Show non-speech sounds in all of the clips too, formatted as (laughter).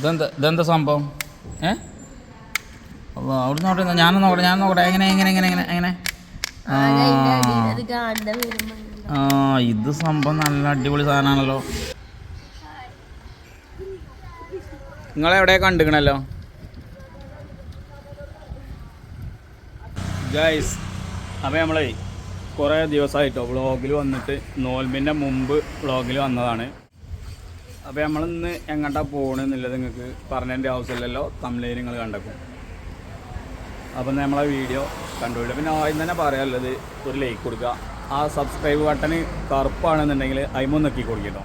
ഇതെന്താ ഇതെന്താ സംഭവം? ഏ? അപ്പോൾ അവിടെ നോട്ടെ ഞാൻ നോക്കട്ടെ ഞാൻ നോക്കട്ടെ. എങ്ങനെ എങ്ങനെ എങ്ങനെ എങ്ങനെ എങ്ങനെ? ആ ഇത് സംഭവം നല്ല അടിപൊളി സാധനമാണല്ലോ. നിങ്ങളെവിടെ കണ്ടിക്കണല്ലോ ഗൈസ് അപ്പോൾ നമ്മളെ കുറേ ദിവസമായിട്ടോ വ്ളോഗിൽ വന്നിട്ട് നോൽമിന്റെ മുമ്പ് വ്ളോഗിൽ വന്നതാണ്. അപ്പോൾ നമ്മൾ നമ്മളിന്ന് എങ്ങോട്ടാണ് പോകണമെന്നുള്ളത് നിങ്ങൾക്ക് പറഞ്ഞതിന്റെ ആവശ്യമില്ലല്ലോ. തമിഴ് നിങ്ങൾ കണ്ടെക്കും അപ്പം നമ്മളെ വീഡിയോ കണ്ടുപിടിക്കുക പിന്നെ ആദ്യം തന്നെ പറയാനുള്ളത് ഒരു ലൈക്ക് കൊടുക്കുക. ആ സബ്സ്ക്രൈബ് ബട്ടൺ കറുപ്പാണെന്നുണ്ടെങ്കിൽ അയിമൊന്ന് നക്കി കൊടുക്കട്ടോ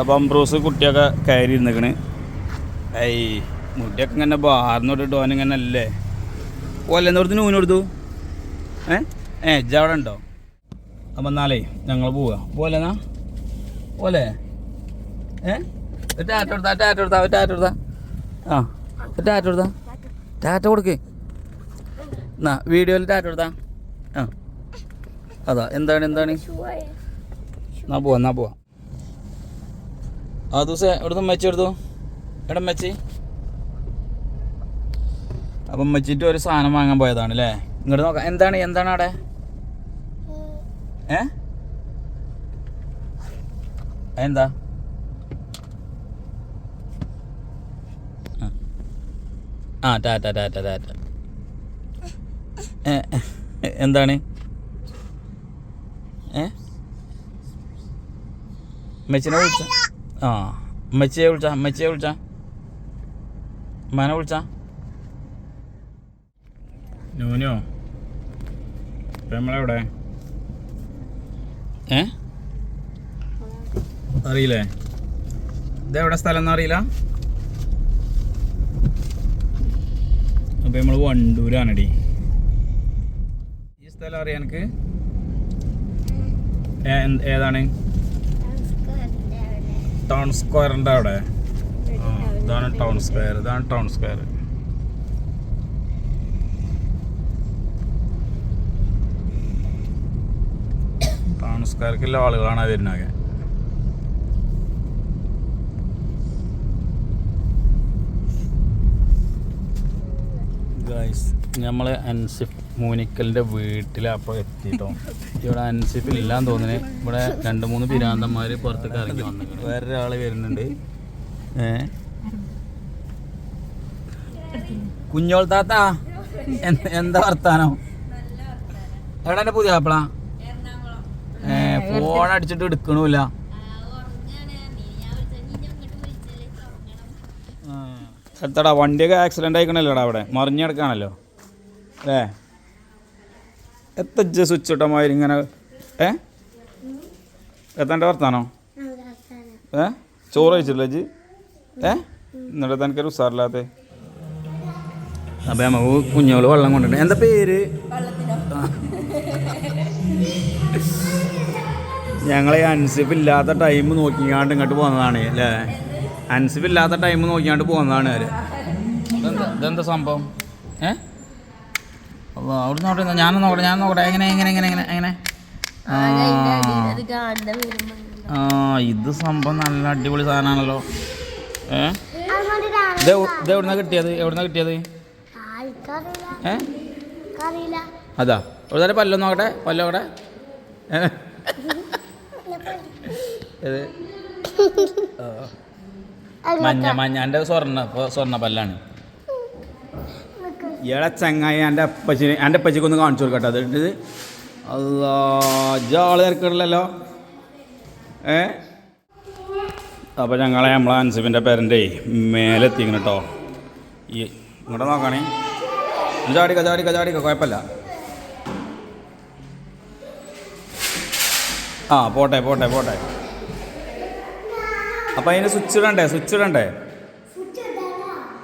അപ്പം അംബ്രൂസ് കുട്ടിയൊക്കെ കയറി നിൽക്കണ് ഐ മുടിയൊക്കെ ഇങ്ങനെ ബാർന്നോട്ടിട്ട് ഓനിങ്ങനെ അല്ലേ? ഓല്ല എന്നോടത്ത് നൂന് കൊടുത്തു. ഏ? ഏ അവിടെ ഉണ്ടോ? അപ്പം എന്നാലേ ഞങ്ങൾ പോവാ. പോലെന്നാ പോലെ ഏ? ടാറ്റ ടാറ്റ കൊടുത്താ ടാറ്റ കൊടുത്താ. ആ ടാറ്റ കൊടുത്താ. ടാറ്റ കൊടുക്കേ. എന്നാ വീഡിയോയിൽ ടാറ്റ കൊടുത്താ. ആ. അതാ എന്താണ് എന്താണ്? എന്നാ പോവാ എന്നാ പോവാ. ആ ദിവസം എവിടുന്ന് മെച്ചെടുത്തു എടം മെച്ചി അപ്പം ഉമ്മച്ചിട്ട് ഒരു സാധനം വാങ്ങാൻ പോയതാണ് അല്ലേ ഇങ്ങോട്ട് നോക്കാം. എന്താണ്? എന്താണ് അവിടെ? ഏ? എന്താ ആ. ടാറ്റ ടാറ്റ ടാറ്റ എന്താണ്? ഏ? മെച്ചിനെ വിളിച്ച? ആ മെച്ചിയെ വിളിച്ച? മെച്ചിയെ വിളിച്ച? മനെ വിളിച്ച? നൂനോ. നമ്മളെവിടെ? ഏ? അറിയില്ലേ? ഇതെവിടെ സ്ഥലം എന്ന് അറിയില്ല? അപ്പൊ നമ്മൾ വണ്ടൂരാണടി. ഈ സ്ഥലം അറിയാം എനിക്ക്. ഏതാണ്? ടൗൺ സ്ക്വയറിന്റെ അവിടെ. ആ, ഇതാണ് ടൗൺ സ്ക്വയർ ഇതാണ് ടൗൺ സ്ക്വയർ. ടൗൺ സ്ക്വയർക്കുള്ള ആളുകളാണ് വരുന്നത് ഗൈസ് അൻസിഫ് മൂനിക്കലിന്റെ വീട്ടിലപ്പോൾ എത്തിയിട്ടോ ഇവിടെ അൻസിഫ് ഇല്ലാന്ന് തോന്നുന്നു. ഇവിടെ രണ്ട് മൂന്ന് പിരാന്തന്മാർ പുറത്തേക്ക് ഇറങ്ങി വന്നു വേറൊരാൾ വരുന്നുണ്ട്. ഏ? കുഞ്ഞോൾ താത്ത എന്ത്- വർത്താനോ? എവിടെ പുതിയ ആപ്പിള ഫോൺ അടിച്ചിട്ട് എടുക്കണില്ല എത്തടാ വണ്ടിയൊക്കെ ആക്സിഡന്റ് ആയിക്കണല്ലോടാ അവിടെ. മറിഞ്ഞെടുക്കാണല്ലോ അല്ലേ? എത്തജ്ജ സ്വിച്ച് ഇട്ടമാതിരി ഇങ്ങനെ ഏ? എത്താന്റെ വർത്താനോ? ഏ? ചോറ് കഴിച്ചിട്ടില്ല ജി ഏ? എന്നിട്ട് തനിക്കൊരു ഉസാറില്ലാത്ത? അപ്പം നമുക്ക് കുഞ്ഞുങ്ങൾ വെള്ളം കൊണ്ടിട്ട് എന്താ പേര്? ഞങ്ങൾ അൻസിഫ് ഇല്ലാത്ത ടൈം നോക്കിക്കാണ്ട് ഇങ്ങോട്ട് പോകുന്നതാണ് അല്ലേ? അൻസിഫ് ഇല്ലാത്ത ടൈം നോക്കിക്കാണ്ട് പോകുന്നതാണ് അവർ. ഇതെന്താ ഇതെന്താ സംഭവം? ഏ? അവിടെ നോട്ടെ ഞാൻ നോക്കട്ടെ ഞാൻ നോക്കട്ടെ. എങ്ങനെ എങ്ങനെ എങ്ങനെ എങ്ങനെ എങ്ങനെ? ആ. ഇത് സംഭവം നല്ല അടിപൊളി സാധനമാണല്ലോ. ഏ? ഇത് എവ്- എവിടുന്നാ കിട്ടിയത്? എവിടുന്നാ കിട്ടിയത്? ഏ? അതാ ഒരു തരം പല്ലോ നോക്കട്ടെ പല്ലോ നോക്കട്ടെ ഏ? ഏത്? (laughs) മഞ്ഞ മഞ്ഞ എന്റെ സ്വർണ സ്വർണ പല്ലാണ്. ഇയാളെ ചങ്ങായി എന്റെ അപ്പച്ചിന് എന്റെ അപ്പച്ചക്ക് ഒന്ന് കാണിച്ചു കൊടുക്കട്ടെ അത്. അല്ലാ ജാൾ തിരക്കിടലല്ലോ. ഏ? അപ്പോൾ ഞങ്ങളെ നമ്മളെ അൻസിഫിന്റെ പേരന്റെ മേലെത്തിക്കണം കേട്ടോ ഈ ഇങ്ങോട്ട് നോക്കണേ. ചാടിക്ക ചാടിക്ക ചാടിക്ക കുഴപ്പമില്ല. ആ പോട്ടെ പോട്ടെ പോട്ടെ. അപ്പം അതിന് സ്വിച്ച് ഇടണ്ടേ? സ്വിച്ച് ഇടണ്ടേ?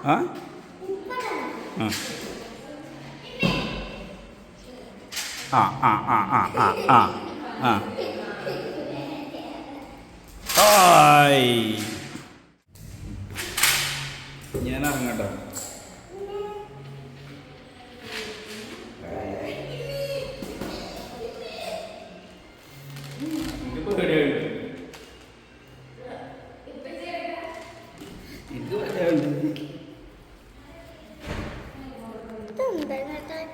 ആ? ആ. ആ ആ ആ ആ ആ ആ ഹായ് ഞാൻ ഇറങ്ങട്ടോ.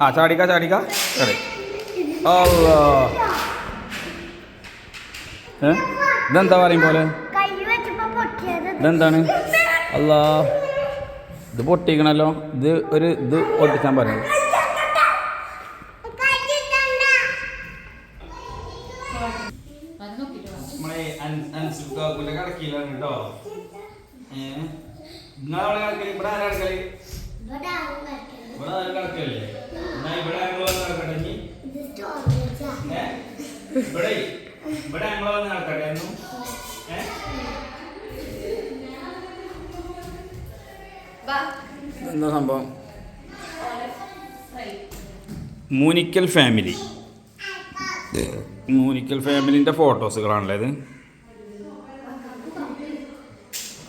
ആ ചാടിക്ക ചാടിക്ക. ചാടി ഇതെന്താ പറയും പോലെ? ഇതെന്താണ്? അല്ലാ ഇത് പൊട്ടിക്കണല്ലോ. ഇത് ഒരു ഇത് പൊട്ടിച്ചാൻ പറയും നമ്മളെ അൻസുക്കാക്കൂലെ കടക്കിയിലാണ് കേട്ടോ ഏഹ് നിങ്ങളവിടെ കിടക്കൽ ഇവിടെ ആരാ കിടക്കൽ ഇവിടെ ആരും കിടക്കല്ലേ എന്നാ ഇവിടെ ഞങ്ങൾ വന്ന് നടക്കട്ടെ? ഇവിടെ ഇവിടെ ഞങ്ങൾ വന്ന് നടക്കട്ടെ എന്നും? എന്താ സംഭവം? മൂനിക്കൽ ഫാമിലി. മൂനിക്കൽ ഫാമിലിന്റെ ഫോട്ടോസുകളാണല്ലേ ഇത്?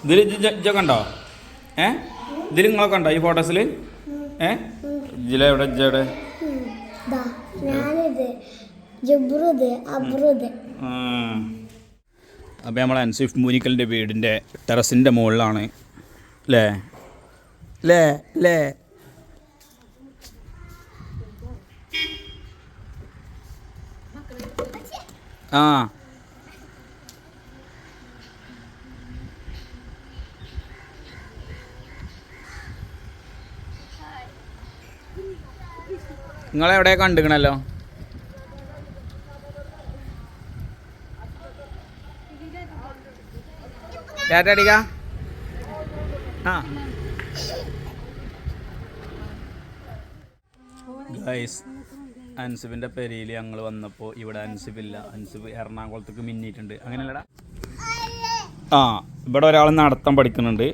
ഇതിൽ ഇജ്ജ കണ്ടോ? ഏ? ഇതിൽ നിങ്ങളെ കണ്ടോ ഈ ഫോട്ടോസിൽ ഏ? ഇതിലെവിടെ ഇജ്ജെവിടെ ഞാനിത് അബ്രുത് അപ്പോൾ നമ്മൾ അൻസിഫ് മൂനിക്കലിന്റെ വീടിന്റെ ടെറസിന്റെ മുകളിലാണ്. അല്ലേ ലേ ലേ ആ. നിങ്ങളെവിടെ കണ്ടുക്കണല്ലോ? ടാറ്റടിക്ക ആ. ഗൈസ് അൻസിബിന്റെ പെരിയിൽ ഞങ്ങൾ വന്നപ്പോൾ ഇവിടെ അൻസിബില്ല. അൻസിബ് എറണാകുളത്തേക്ക് മിന്നിയിട്ടുണ്ട്. അങ്ങനെയല്ലടാ? ആ ഇവിടെ ഒരാൾ നടത്തം പഠിക്കുന്നുണ്ട്.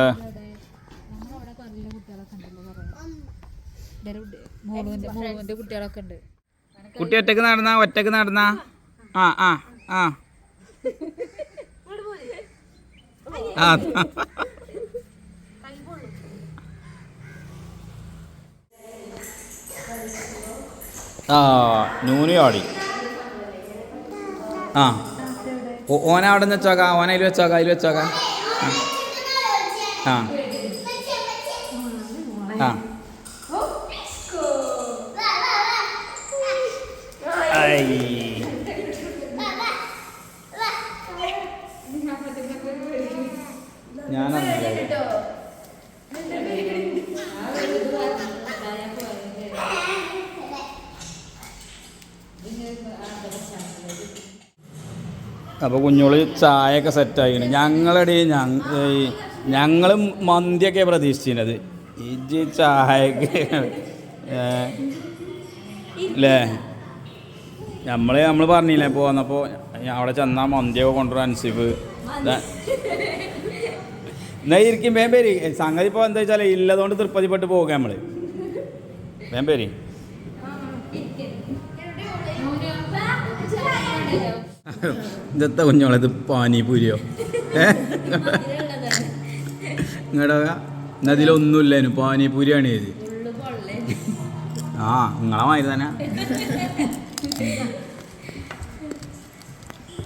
ഏ, മോളുവിന്റെ മോളുവിന്റെ കുട്ടികളൊക്കെ ഉണ്ട്. കുട്ടി ഒറ്റയ്ക്ക് നടന്ന ഒറ്റയ്ക്ക് നടന്ന? ആ ആ ആ. ആ ആ. നൂനി ആടി. ആ. ഓന അവിടെ നിന്ന് വെച്ചോക്കാം ഓന അതിൽ വെച്ചോക്കാം അതിൽ വെച്ചോക്കാം. ആ. ആ. ഐ. ഞാനറിയില്ല അപ്പോൾ കുഞ്ഞോൾ ചായയൊക്കെ സെറ്റായിക്കണ് ഞങ്ങളുടെ ഞങ്ങൾ മന്തിയൊക്കെ പ്രതീക്ഷിച്ചിരുന്നത്. ഇജ് ചായക്ക് അല്ലേ നമ്മൾ നമ്മൾ പറഞ്ഞില്ലേ പോന്നപ്പോൾ അവിടെ ചെന്നാൽ മന്തിയൊക്കെ കൊണ്ടുവരാൻ അൻസിഫ്. എന്നാ ഇരിക്കും വേം സംഗതി ഇപ്പോൾ എന്താ വെച്ചാൽ ഇല്ലതുകൊണ്ട് തൃപ്പതിപ്പെട്ട് പോകുക നമ്മൾ വേം പേര്. ഇതെത്ത കുഞ്ഞോളെ ഇത് പാനിപൂരിയോ? ഏ? ഇങ്ങടെ എന്നതിലൊന്നുമില്ലേനു പാനിപൂരിയാണ് ഇത്. ആ നിങ്ങളെ മാതിരി തന്നെ.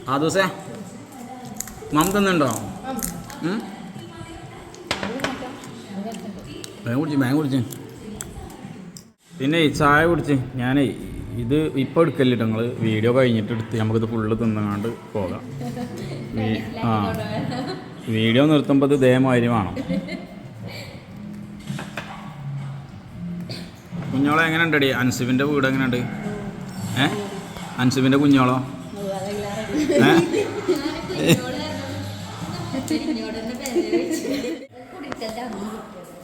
ആ ദിവസേ മാം തിന്നുണ്ടോ? വേഗം കുടിച്ച് വേഗം കുടിച്ച്. പിന്നെ ചായ കുടിച്ച് ഞാനേ ഇത് ഇപ്പോൾ എടുക്കല്ലേ നിങ്ങൾ വീഡിയോ കഴിഞ്ഞിട്ട് എടുത്ത് നമുക്കിത് ഫുള്ള് തിന്നാണ്ട് പോകാം. ആ. (laughs) വീഡിയോ നിർത്തുമ്പോൾ ഇത് ഇതേമാതിരി വേണം. കുഞ്ഞോളെ എങ്ങനെ ഉണ്ടടി അൻസുബിന്റെ വീട് എങ്ങനെയുണ്ട്? ഏ? അൻസുബിന്റെ കുഞ്ഞോളോ?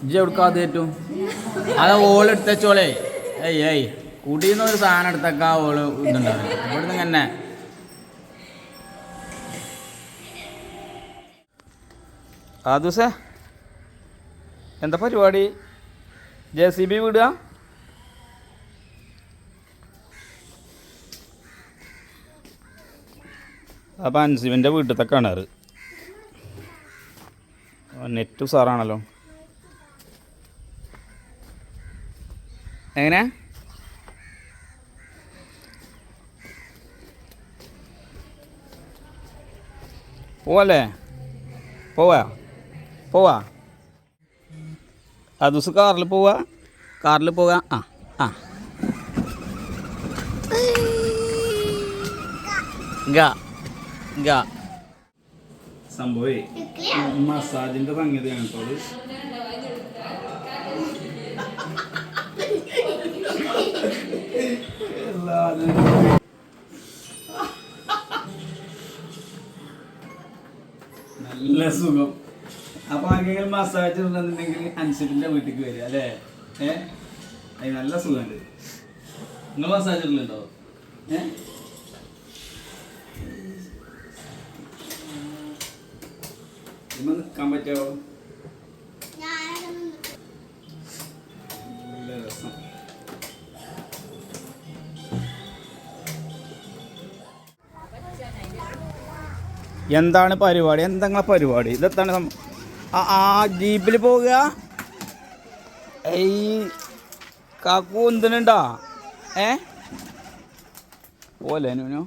ഇജ്ജ് ഏറ്റവും ആദ്യം അത് ഓൾ എടുത്തോളേ ഏയ് ഏയ്. കുടിയിൽ ഒരു സാധനം എടുത്തേക്കാ ഓൾ ഇതുണ്ടാവില്ല ഇവിടുന്ന് തന്നെ ആ ദിവസേ എന്താ പരിപാടി? ജെ സി ബി വിടുക അപ്പം അൻസിമിന്റെ വീട്ടിലത്തെ കിണർ നെറ്റ് സാറാണല്ലോ എങ്ങനെ പോവല്ലേ? പോവാ? പോവാ? ആ ദിവസം കാറിൽ പോവാ? കാറിൽ പോകാം ആ ആ. ഗ. സംഭവേ മസാജിന്റെ സംഗതിയാണ് കേട്ടോ. നല്ല സുഖം. അപ്പൊ ആർക്കെങ്കിലും മസാജ് ഉണ്ടെന്നുണ്ടെങ്കിൽ അൻസിലിന്റെ വീട്ടിലേക്ക് വരിക അല്ലേ? ഏഹ് അത് നല്ല സുഖമുണ്ട് നിങ്ങൾ മസാജ് ഉണ്ടോ ഏ? നിൽക്കാൻ പറ്റുമോ? നല്ല രസം. എന്താണ് പരിപാടി? എന്താ പരിപാടി? ഇതെത്താണ് ആ ആ ജീപ്പിൽ പോവുക ഈ കാക്കു എന്തിനുണ്ടാ? ഏ? പോലെ നൂനോ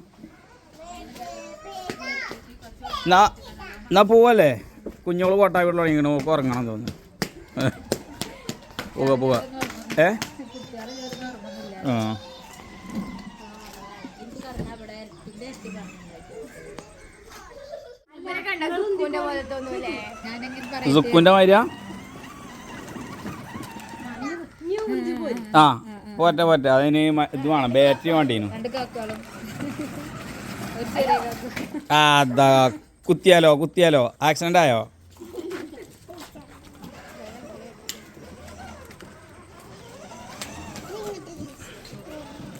എന്നാ എന്നാ പോവല്ലേ? കുഞ്ഞോൾ കോട്ടായി ഇങ്ങനെ നോക്കി ഉറങ്ങണം തോന്നുന്നു. പോവുക പോവുക പോവാ ഏ? ആ. സുക്കുന്റെ മാതിരിയാ ആ പോറ്റ പോറ്റ അതിന് ഇത് വേണം ബാറ്ററി വേണ്ടീനു. അതാ കുത്തിയാലോ കുത്തിയാലോ. ആക്സിഡന്റ് ആയോ?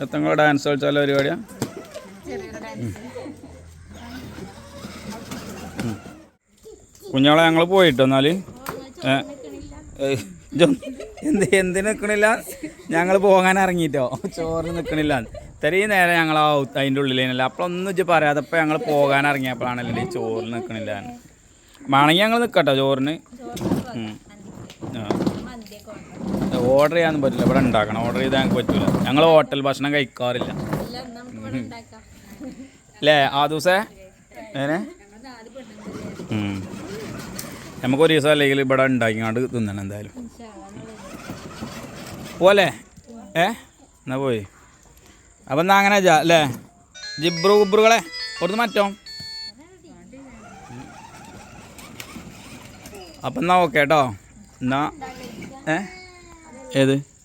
എത്തങ്ങളോ ഡാൻസ് കളിച്ചാലോ പരിപാടിയാ. കുഞ്ഞോളെ ഞങ്ങൾ പോയിട്ടോ ഏയ്, എന്ത് എന്തിന് നിൽക്കണില്ല ഞങ്ങൾ പോകാൻ ഇറങ്ങിയിട്ടോ ചോറിന് നിൽക്കണില്ല ഇത്രയും നേരം ഞങ്ങൾ ആ അതിന്റെ ഉള്ളിലേനല്ല. അപ്പോഴൊന്നും ഇച്ച് പറയാതെ ഇപ്പം ഞങ്ങൾ പോകാൻ ഇറങ്ങിയപ്പോഴാണല്ലോ ചോറിന് നിൽക്കണില്ല വേണമെങ്കിൽ ഞങ്ങൾ നിൽക്കട്ടോ ചോറിന്. ആ. ഓർഡർ ചെയ്യാനൊന്നും പറ്റില്ല. ഇവിടെ ഉണ്ടാക്കണം. ഓർഡർ ചെയ്താൽ ഞങ്ങൾക്ക് പറ്റില്ല ഞങ്ങൾ ഹോട്ടൽ ഭക്ഷണം കഴിക്കാറില്ല. അല്ലേ ആ ദിവസേ ഏനെ. നമുക്ക് ഒരു ദിവസം അല്ലെങ്കിൽ ഇവിടെ ഉണ്ടാക്കിക്കാണ്ട് തിന്നണം എന്തായാലും. പോലെ ഏ? എന്നാ പോയി. അപ്പം എന്നാ അങ്ങനെ അല്ലേ ജിബ്രു ഗുബ്രുകളെ അവിടുന്ന് മാറ്റോ. അപ്പം എന്നാ ഓക്കെ കേട്ടോ എന്നാ ഏ? ഏത്?